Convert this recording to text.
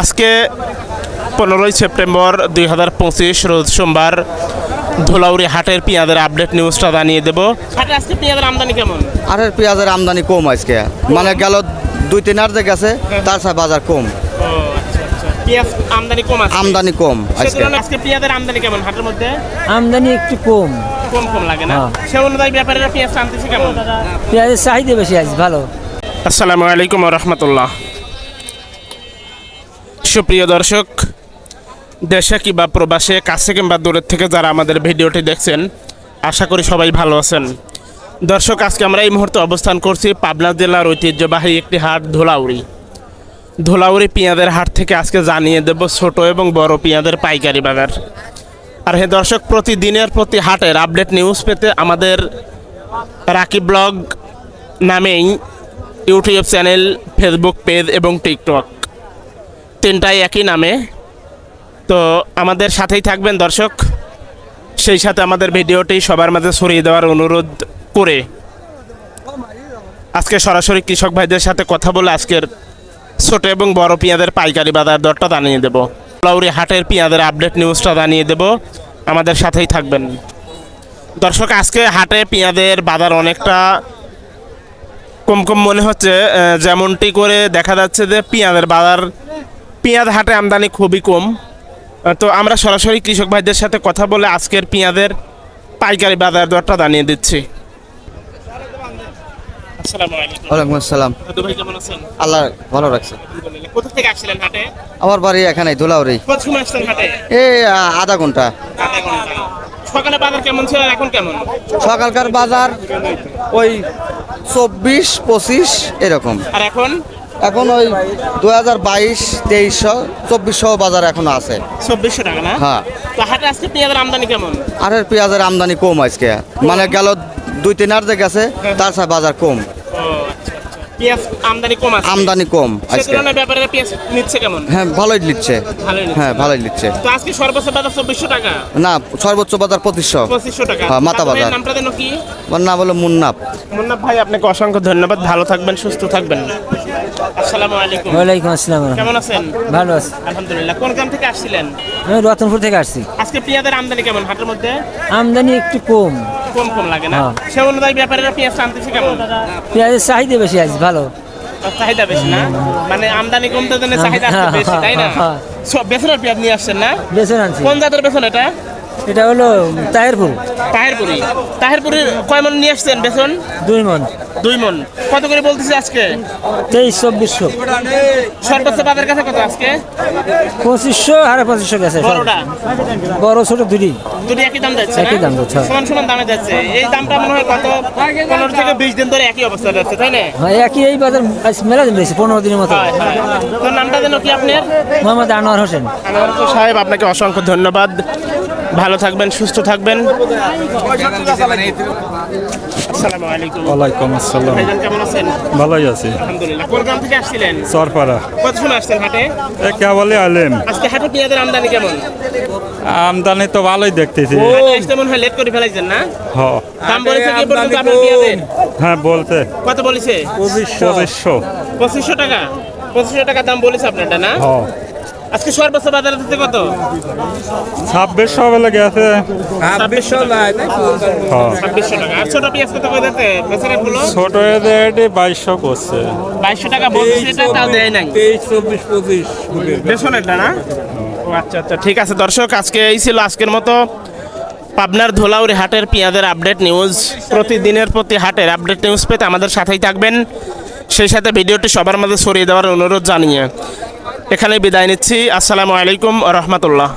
আজকে পনেরোই সেপ্টেম্বর দুই হাজার পঁচিশ রোজ সোমবার ধুলাউড়ি হাটের পেঁয়াজের আপডেট নিউজটা জানিয়ে দেবো। হাটে আজকে পেঁয়াজের আমদানি কেমন? পেঁয়াজের আমদানি কম আজকে। মানে গেল দুই তিন হাজার গেছে তার সাথে বাজার কম। ও আচ্ছা আচ্ছা। পেঁয়াজ আমদানি কম আছে আমদানি কম আজকে। আজকে পেঁয়াজের আমদানি কেমন হাটের মধ্যে? আমদানি একটু কম। কম কম লাগে না? হ্যাঁ। সে অনুযায়ী ব্যাপারীরা পেঁয়াজ আনতেছে কেমন? পেঁয়াজের চাহিদা বেশি আছে ভালো। আসসালামু আলাইকুম রহমতুল্লাহ। সুপ্রিয় দর্শক, দেশে কিংবা প্রবাসে, কাছে কিংবা দূরের থেকে যারা আমাদের ভিডিওটি দেখছেন, আশা করি সবাই ভালো আছেন। দর্শক, আজকে আমরা এই মুহূর্তে অবস্থান করছি পাবনা জেলার ঐতিহ্যবাহী একটি হাট, ধুলাউড়ি। ধুলাউড়ি পেঁয়াজের হাট থেকে আজকে জানিয়ে দেব ছোট এবং বড় পেঁয়াজের পাইকারি বাজার। আর হে দর্শক, প্রতিদিনের প্রতি হাটের আপডেট নিউজ পেতে আমাদের রাকি ব্লগ নামেই ইউটিউব চ্যানেল, ফেসবুক পেজ এবং টিকটক। তিনটাই একই নামে। তো আমাদের সাথেই থাকবেন দর্শক। সেই সাথে আমাদের ভিডিওটি সবার মাঝে ছড়িয়ে দেওয়ার অনুরোধ করে। আজকে সরাসরি কৃষক ভাইদের সাথে কথা বলে আজকের ছোট এবং বড় পেঁয়াজের পাইকারি বাজার দরটা জানিয়ে দেব। লাউরি হাটের পেঁয়াজের আপডেট নিউজটা জানিয়ে দেব। আমাদের সাথেই থাকবেন। দর্শক, আজকে হাটে পেঁয়াজের বাজার অনেকটা কম কম মনে হচ্ছে যেমনটি করে দেখা যাচ্ছে যে পেঁয়াজের বাজার পেঁয়াজ হাটে আমদানি খুবই কম। তো আমরা সরাসরি কৃষক ভাইদের সাথে কথা বলে আজকের পেঁয়াজের পাইকারি বাজার দরটা জানিয়ে দিচ্ছি। ওয়ালাইকুম আসসালাম। দাদু ভাই কেমন আছেন? আল্লাহ ভালো রাখছে। কোথা থেকে আসছিলেন হাটে? আমার বাড়ি এখানে ধুলাউরি এই আধা ঘণ্টা। সকালে বাজার কেমন ছিল এখন কেমন? সকালকার বাজার ওই চব্বিশ পঁচিশ এরকম। আর এখন? এখন ওই দু হাজার বাইশ তেইশশো চব্বিশশো বাজার এখনও আছে। চব্বিশশো টাকা না? হ্যাঁ। তো হাটে আজকে পেঁয়াজের আমদানি কেমন? পেঁয়াজের আমদানি কম আজকে। মানে গেল দুই তিন হাজার গেছে তার সাথে বাজার কম। পেঁয়াজ আমদানি কম আছে? আমদানি কম আজকে। তুলনায় ব্যাপারীরা পেঁয়াজ নিচ্ছে কেমন? হ্যাঁ ভালোই নিচ্ছে। হ্যাঁ ভালোই লিখছে তো আজকে সর্বোচ্চ বাজার চব্বিশশো টাকা? না সর্বোচ্চ বাজার পঁচিশশো। পঁচিশশো টাকা। হ্যাঁ, মাথা বাজার। নামটা যেন কি? আমার নাম হলো মুন্নাফ মুন্নাফ ভাই আপনাকে অসংখ্য ধন্যবাদ। ভালো থাকবেন সুস্থ থাকবেন। আসসালামু আলাইকুম। ওয়ালাইকুম আসসালাম। কেমন আছেন? ভালো আছি। আলহামদুলিল্লাহ। কোন গ্রাম থেকে আসছিলেন? আমি রতনপুর থেকে আসছি। আজকে পেঁয়াজের আমদানি কেমন? হাটের মধ্যে? আমদানি একটু কম। কম কম লাগে না? হ্যাঁ। সে অনুযায়ী ব্যাপারীরা পেঁয়াজ আনতেছে কেমন? পেঁয়াজের চাহিদা বেশি আছে ভালো। চাহিদা বেশি না? মানে আমদানি কমতে জন্য চাহিদা বেশি তাই না? হ্যাঁ। সব বেসনের পেঁয়াজ নিয়ে আসছেন না? বেসন আনছি। কোন জাতের বেসন এটা? এটা হলো তাহেরপুর। তাহেরপুরি। তাহেরপুরির কয় মন নিয়ে আসছেন বেসন দুই মন। দুই মন। কত করে বলতেছে আজকে? তেইশ চব্বিশশো সর্বোচ্চ বাজার কাছে কত আজকে? পঁচিশশো আর পঁচিশশো গেছে বড়টা? বড় ছোট দুটি। দুটি একই দাম যাচ্ছে একই দাম যাচ্ছে, হ্যাঁ। সমান সমান দামে যাচ্ছে। এই দামটা মনে হয় কত পনেরো থেকে বিশ দিন ধরে একই অবস্থা যাচ্ছে তাই না? হ্যাঁ একই এই বাজার আজ মেলা দিন রয়েছে পনেরো দিনের মতো। তোর নামটা যেন কি আপনার? মোহাম্মদ আনোয়ার হোসেন। আনোয়ার সাহেব আপনাকে অসংখ্য ধন্যবাদ। ভালো থাকবেন সুস্থ থাকবেন। আসসালামু আলাইকুম। ওয়ালাইকুম আসসালাম। ভাইজান কেমন আছেন? ভালোই আছি। আলহামদুলিল্লাহ। কোন গ্রাম থেকে আসছিলেন? চরপাড়া কত সময় আসছেন হাটে? এ কেবলই আলেম। আজকে হাটে পেঁয়াজের আমদানি কেমন? আমদানি তো ভালোই দেখতেছি। আসতে মনে হয় লেট করে ফেলাইছেন না? হ। দাম বলেছে কি পর্যন্ত আপনার পেঁয়াজের? হ্যাঁ বলতে কত বলেছে? পঁচিশশো পঁচিশশো টাকা। পঁচিশশো টাকা দাম বলেছে আপনারটা না? আজকে সর্বোচ্চ বাজারে দিতে কত? ছাব্বিশশো বেলে গেছে ছাব্বিশশো হ ছাব্বিশশো টাকা। আর ছোট পেঁয়াজ কত করে দিতে? বেচারেরগুলো ছোট এটি বাইশশো করছে। বাইশশো টাকা বলছে এটা তাও দেয় নাই। তেইশ চব্বিশ পঁচিশ বেসনেরটা না? ও আচ্ছা আচ্ছা ঠিক আছে দর্শক আজকে এই ছিল আজকের মতো পাবনার ধোলাউরি হাটের পেঁয়াজের আপডেট নিউজ। প্রতিদিনের প্রতি হাটের আপডেট নিউজ পেতে আমাদের সাথেই থাকবেন। সেই সাথে ভিডিওটি সবার মাঝে ছড়িয়ে দেওয়ার অনুরোধ জানিয়ে। এখানে বিদায় নিচ্ছি। আসসালামু আলাইকুম রহমতুল্লাহ।